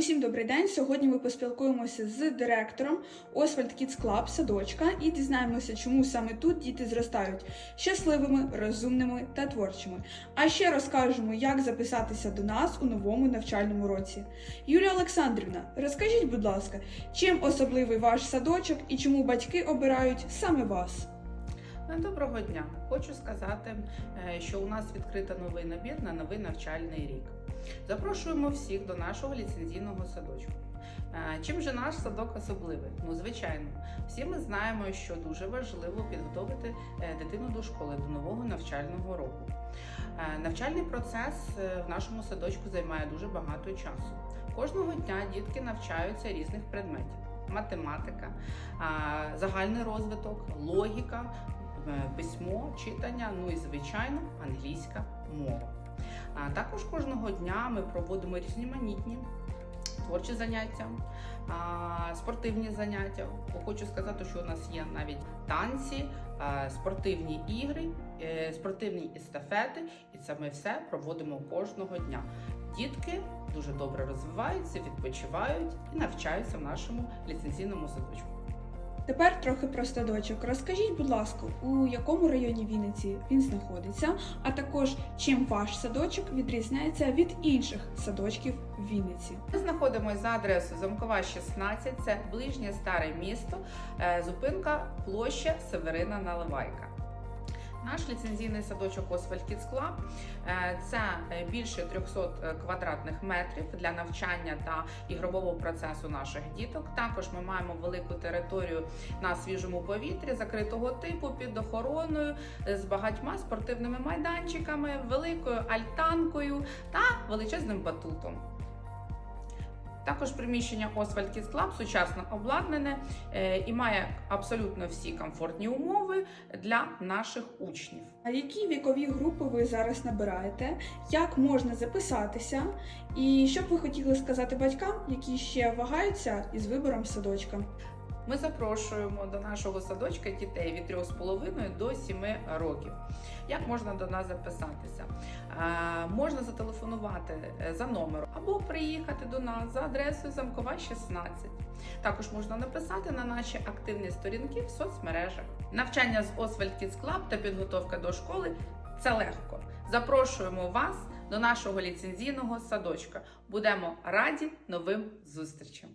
Усім добрий день. Сьогодні ми поспілкуємося з директором Oswald Kids Club садочка і дізнаємося, чому саме тут діти зростають щасливими, розумними та творчими. А ще розкажемо, як записатися до нас у новому навчальному році. Юлія Олександрівна, розкажіть, будь ласка, чим особливий ваш садочок і чому батьки обирають саме вас? Е, Доброго дня! Хочу сказати, е, що у нас відкрито новий набір на новий навчальний рік. Запрошуємо всіх до нашого ліцензійного садочку. Е, Чим же наш садок особливий? Ну, звичайно, всі ми знаємо, що дуже важливо підготовити е, дитину до школи до нового навчального року. Навчальний процес в нашому садочку займає дуже багато часу. Кожного дня дітки навчаються різних предметів: математика, загальний розвиток, логіка, письмо, читання, ну і звичайно англійська мова. А також кожного дня ми проводимо різноманітні творчі заняття, спортивні заняття. Хочу сказати, що у нас є навіть танці, спортивні ігри, е, спортивні естафети, і це ми все проводимо кожного дня. Дітки дуже добре розвиваються, відпочивають і навчаються в нашому ліцензійному садочку. Тепер трохи про садочок. Розкажіть, будь ласка, у якому районі Вінниці він знаходиться, а також чим ваш садочок відрізняється від інших садочків Вінниці. Ми знаходимося за адресою Замкова 16, це ближнє старе місто, е, зупинка площа Северина Наливайка. Наш ліцензійний садочок Oswald Kids Club е, це е, більше 300 квадратних метрів для навчання та ігрового процесу наших діток. Також ми маємо велику територію на свіжому повітрі, закритого типу під охороною е, з багатьма спортивними майданчиками, великою альтанкою та величезним батутом. Також приміщення Kids Club сучасно обладнане е, і має абсолютно всі комфортні умови для наших учнів. А які вікові групи ви зараз набираєте? Як можна записатися? І що б ви хотіли сказати батькам, які ще вагаються із вибором садочка? Ми запрошуємо до нашого садочка дітей від 3,5 до 7 років. Як можна до нас записатися? Можна зателефонувати е, за номером або приїхати до нас за адресою Замкова 16. Також можна написати на наші активні сторінки в соцмережах. Навчання з Oswald Kids Club та підготовка до школи це легко. Запрошуємо вас до нашого ліцензійного садочка. Будемо раді новим зустрічам!